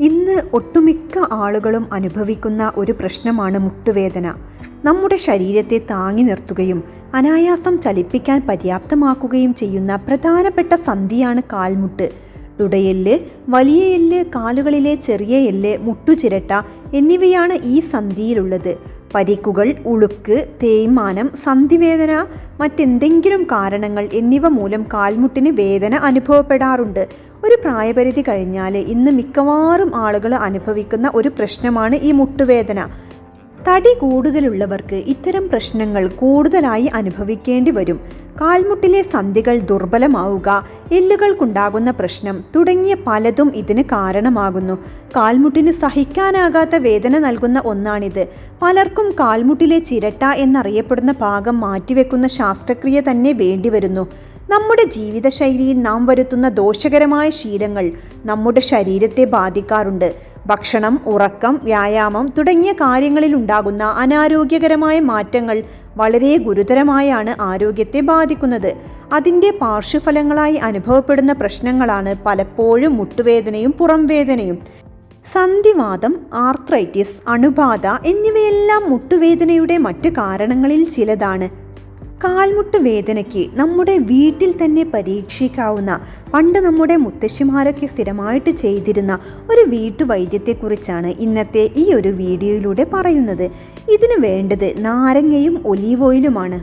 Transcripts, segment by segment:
ഇന്ന് ഒട്ടുമിക്ക ആളുകളും അനുഭവിക്കുന്ന ഒരു പ്രശ്നമാണ് മുട്ടുവേദന. നമ്മുടെ ശരീരത്തെ താങ്ങി നിർത്തുകയും അനായാസം ചലിപ്പിക്കാൻ പര്യാപ്തമാക്കുകയും ചെയ്യുന്ന പ്രധാനപ്പെട്ട സന്ധിയാണ് കാൽമുട്ട്. തുടയെല്ല് വലിയ എല്ല് കാലുകളിലെ ചെറിയ എല്ല് മുട്ടുചിരട്ട എന്നിവയാണ് ഈ സന്ധിയിലുള്ളത്. പരിക്കുകൾ ഉളുക്ക് തേയ്മാനം സന്ധിവേദന മറ്റെന്തെങ്കിലും കാരണങ്ങൾ എന്നിവ മൂലം കാൽമുട്ടിന് വേദന അനുഭവപ്പെടാറുണ്ട്. ഒരു പ്രായപരിധി കഴിഞ്ഞാൽ ഇന്ന് മിക്കവാറും ആളുകൾ അനുഭവിക്കുന്ന ഒരു പ്രശ്നമാണ് ഈ മുട്ടുവേദന. തടി കൂടുതലുള്ളവർക്ക് ഇത്തരം പ്രശ്നങ്ങൾ കൂടുതലായി അനുഭവിക്കേണ്ടി വരും. കാൽമുട്ടിലെ സന്ധികൾ ദുർബലമാവുക എല്ലുകൾക്കുണ്ടാകുന്ന പ്രശ്നം തുടങ്ങിയ പലതും ഇതിന് കാരണമാകുന്നു. കാൽമുട്ടിന് സഹിക്കാനാകാത്ത വേദന നൽകുന്ന ഒന്നാണിത്. പലർക്കും കാൽമുട്ടിലെ ചിരട്ട എന്നറിയപ്പെടുന്ന ഭാഗം മാറ്റിവെക്കുന്ന ശാസ്ത്രക്രിയ തന്നെ വേണ്ടിവരുന്നു. നമ്മുടെ ജീവിതശൈലിയിൽ നാം വരുത്തുന്ന ദോഷകരമായ ശീലങ്ങൾ നമ്മുടെ ശരീരത്തെ ബാധിക്കാറുണ്ട്. ഭക്ഷണം ഉറക്കം വ്യായാമം തുടങ്ങിയ കാര്യങ്ങളിൽ ഉണ്ടാകുന്ന അനാരോഗ്യകരമായ മാറ്റങ്ങൾ വളരെ ഗുരുതരമായാണ് ആരോഗ്യത്തെ ബാധിക്കുന്നത്. അതിന്റെ പാർശ്വഫലങ്ങളായി അനുഭവപ്പെടുന്ന പ്രശ്നങ്ങളാണ് പലപ്പോഴും മുട്ടുവേദനയും പുറംവേദനയും. സന്ധിവാദം ആർത്രൈറ്റിസ് അണുബാധ എന്നിവയെല്ലാം മുട്ടുവേദനയുടെ മറ്റ് കാരണങ്ങളിൽ ചിലതാണ്. കാൽമുട്ട് വേദനയ്ക്ക് നമ്മുടെ വീട്ടിൽ തന്നെ പരീക്ഷിക്കാവുന്ന പണ്ട് നമ്മുടെ മുത്തശ്ശിമാരൊക്കെ സ്ഥിരമായിട്ട് ചെയ്തിരുന്ന ഒരു വീട്ടുവൈദ്യത്തെക്കുറിച്ചാണ് ഇന്നത്തെ ഈ ഒരു വീഡിയോയിലൂടെ പറയുന്നത്. ഇതിന് വേണ്ടത് നാരങ്ങയും ഒലീവ് ഓയിലുമാണ്.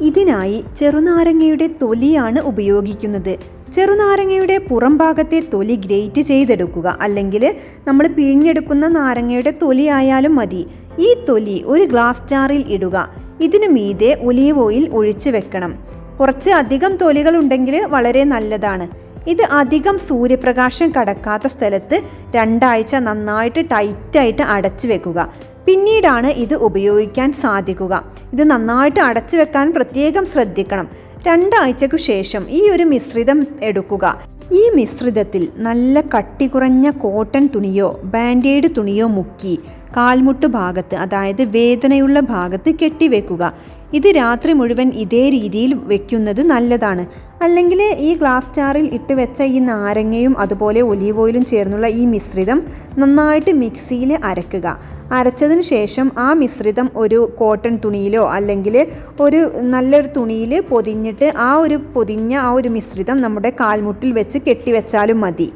ഇതിനായി ചെറുനാരങ്ങയുടെ തൊലിയാണ് ഉപയോഗിക്കുന്നത്. ചെറുനാരങ്ങയുടെ പുറം ഭാഗത്തെ തൊലി ഗ്രേറ്റ് ചെയ്തെടുക്കുക. അല്ലെങ്കിൽ നമ്മൾ പിഴിഞ്ഞെടുക്കുന്ന നാരങ്ങയുടെ തൊലി ആയാലും മതി. ഈ തൊലി ഒരു ഗ്ലാസ് ജാറിൽ ഇടുക. ഇതിനു മീതെ ഒലീവ് ഓയിൽ ഒഴിച്ചു വെക്കണം. കുറച്ച് അധികം തൊലികൾ ഉണ്ടെങ്കിൽ വളരെ നല്ലതാണ്. ഇത് അധികം സൂര്യപ്രകാശം കടക്കാത്ത സ്ഥലത്ത് രണ്ടാഴ്ച നന്നായിട്ട് ടൈറ്റായിട്ട് അടച്ചു വെക്കുക. പിന്നീടാണ് ഇത് ഉപയോഗിക്കാൻ സാധിക്കുക. ഇത് നന്നായിട്ട് അടച്ചു വെക്കാൻ പ്രത്യേകം ശ്രദ്ധിക്കണം. രണ്ടാഴ്ചക്കു ശേഷം ഈ ഒരു മിശ്രിതം എടുക്കുക. ഈ മിശ്രിതത്തിൽ നല്ല കട്ടി കുറഞ്ഞ കോട്ടൺ തുണിയോ ബാൻഡേഡ് തുണിയോ മുക്കി കാൽമുട്ട് ഭാഗത്ത് അതായത് വേദനയുള്ള ഭാഗത്ത് കെട്ടിവെക്കുക. ഇത് രാത്രി മുഴുവൻ ഇതേ രീതിയിൽ വെക്കുന്നത് നല്ലതാണ്. അല്ലെങ്കിൽ ഈ ഗ്ലാസ് ജാറിൽ ഇട്ട് വെച്ച ഈ നാരങ്ങയും അതുപോലെ ഒലീവ് ഓയിലും ചേർന്നുള്ള ഈ മിശ്രിതം നന്നായിട്ട് മിക്സിയിൽ അരക്കുക. അരച്ചതിന് ശേഷം ആ മിശ്രിതം ഒരു കോട്ടൺ തുണിയിലോ അല്ലെങ്കിൽ ഒരു നല്ലൊരു തുണിയിൽ പൊതിഞ്ഞിട്ട് ആ ഒരു പൊതിഞ്ഞ ആ ഒരു മിശ്രിതം നമ്മുടെ കാൽമുട്ടിൽ വെച്ച് കെട്ടിവെച്ചാലും മതി.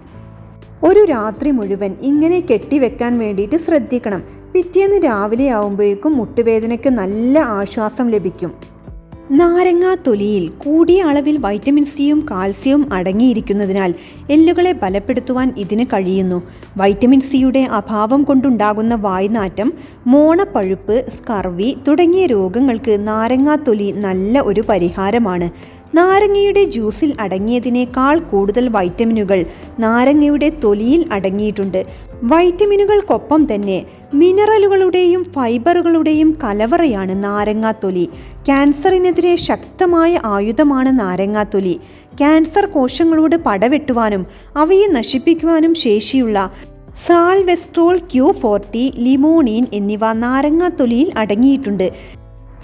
ഒരു രാത്രി മുഴുവൻ ഇങ്ങനെ കെട്ടിവെക്കാൻ വേണ്ടിയിട്ട് ശ്രദ്ധിക്കണം. പിറ്റേന്ന് രാവിലെ ആവുമ്പോഴേക്കും മുട്ടുവേദനയ്ക്ക് നല്ല ആശ്വാസം ലഭിക്കും. നാരങ്ങാ തൊലിയിൽ കൂടിയ അളവിൽ വൈറ്റമിൻ സിയും കാൽസ്യവും അടങ്ങിയിരിക്കുന്നതിനാൽ എല്ലുകളെ ബലപ്പെടുത്തുവാൻ ഇതിന് കഴിയുന്നു. വൈറ്റമിൻ സിയുടെ അഭാവം കൊണ്ടുണ്ടാകുന്ന വായ്നാറ്റം മോണപ്പഴുപ്പ് സ്കർവി തുടങ്ങിയ രോഗങ്ങൾക്ക് നാരങ്ങാ തൊലി നല്ല ഒരു പരിഹാരമാണ്. നാരങ്ങയുടെ ജ്യൂസിൽ അടങ്ങിയതിനേക്കാൾ കൂടുതൽ വൈറ്റമിനുകൾ നാരങ്ങയുടെ തൊലിയിൽ അടങ്ങിയിട്ടുണ്ട്. വൈറ്റമിനുകൾക്കൊപ്പം തന്നെ മിനറലുകളുടെയും ഫൈബറുകളുടെയും കലവറയാണ് നാരങ്ങാത്തൊലി ക്യാൻസറിനെതിരെ ശക്തമായ ആയുധമാണ് നാരങ്ങാത്തൊലി ക്യാൻസർ കോശങ്ങളോട് പടവെട്ടുവാനും അവയെ നശിപ്പിക്കുവാനും ശേഷിയുള്ള സാൽവെസ്ട്രോൾ ക്യൂ ഫോർട്ടി ലിമോണീൻ എന്നിവ നാരങ്ങാത്തൊലിയിൽ അടങ്ങിയിട്ടുണ്ട്.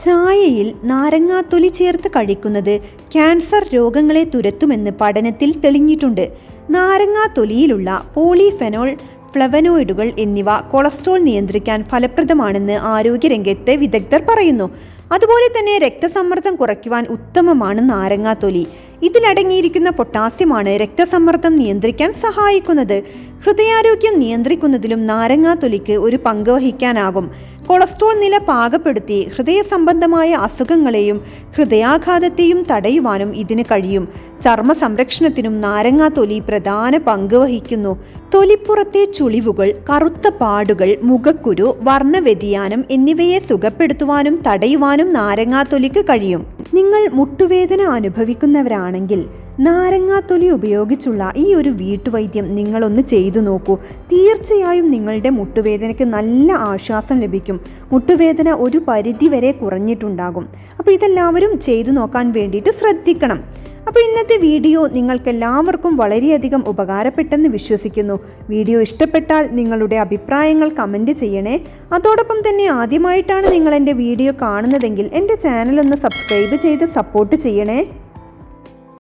ചായയിൽ നാരങ്ങാത്തൊലി ചേർത്ത് കഴിക്കുന്നത് ക്യാൻസർ രോഗങ്ങളെ തുരത്തുമെന്ന് പഠനത്തിൽ തെളിഞ്ഞിട്ടുണ്ട്. നാരങ്ങാത്തൊലിയിലുള്ള പോളിഫെനോൾ ഫ്ലവനോയിഡുകൾ എന്നിവ കൊളസ്ട്രോൾ നിയന്ത്രിക്കാൻ ഫലപ്രദമാണെന്ന് ആരോഗ്യരംഗത്തെ വിദഗ്ധർ പറയുന്നു. അതുപോലെ തന്നെ രക്തസമ്മർദ്ദം കുറയ്ക്കുവാൻ ഉത്തമമാണ് നാരങ്ങാത്തൊലി. ഇതിലടങ്ങിയിരിക്കുന്ന പൊട്ടാസ്യമാണ് രക്തസമ്മർദ്ദം നിയന്ത്രിക്കാൻ സഹായിക്കുന്നത്. ഹൃദയാരോഗ്യം നിയന്ത്രിക്കുന്നതിലും നാരങ്ങാത്തൊലിക്ക് ഒരു പങ്ക് വഹിക്കാനാകും. കൊളസ്ട്രോൾ നില പാകപ്പെടുത്തി ഹൃദയ സംബന്ധമായ അസുഖങ്ങളെയും ഹൃദയാഘാതത്തെയും തടയുവാനും ഇതിന് കഴിയും. ചർമ്മ സംരക്ഷണത്തിനും നാരങ്ങാത്തൊലി പ്രധാന പങ്ക് വഹിക്കുന്നു. തൊലിപ്പുറത്തെ ചുളിവുകൾ കറുത്ത പാടുകൾ മുഖക്കുരു വർണവ്യതിയാനം എന്നിവയെ സുഖപ്പെടുത്തുവാനും തടയുവാനും നാരങ്ങാത്തൊലിക്ക് കഴിയും. നിങ്ങൾ മുട്ടുവേദന അനുഭവിക്കുന്നവരാണെങ്കിൽ നാരങ്ങാത്തൊലി ഉപയോഗിച്ചുള്ള ഈ ഒരു വീട്ടുവൈദ്യം നിങ്ങളൊന്ന് ചെയ്തു നോക്കൂ. തീർച്ചയായും നിങ്ങളുടെ മുട്ടുവേദനയ്ക്ക് നല്ല ആശ്വാസം ലഭിക്കും. മുട്ടുവേദന ഒരു പരിധി വരെ കുറഞ്ഞിട്ടുണ്ടാകും. അപ്പോൾ ഇതെല്ലാവരും ചെയ്തു നോക്കാൻ വേണ്ടിയിട്ട് ശ്രദ്ധിക്കണം. അപ്പോൾ ഇന്നത്തെ വീഡിയോ നിങ്ങൾക്കെല്ലാവർക്കും വളരെയധികം ഉപകാരപ്പെട്ടെന്ന് വിശ്വസിക്കുന്നു. വീഡിയോ ഇഷ്ടപ്പെട്ടാൽ നിങ്ങളുടെ അഭിപ്രായങ്ങൾ കമന്റ് ചെയ്യണേ. അതോടൊപ്പം തന്നെ ആദ്യമായിട്ടാണ് നിങ്ങൾ എന്റെ വീഡിയോ കാണുന്നതെങ്കിൽ എന്റെ ചാനലൊന്ന് സബ്സ്ക്രൈബ് ചെയ്ത് സപ്പോർട്ട് ചെയ്യണേ.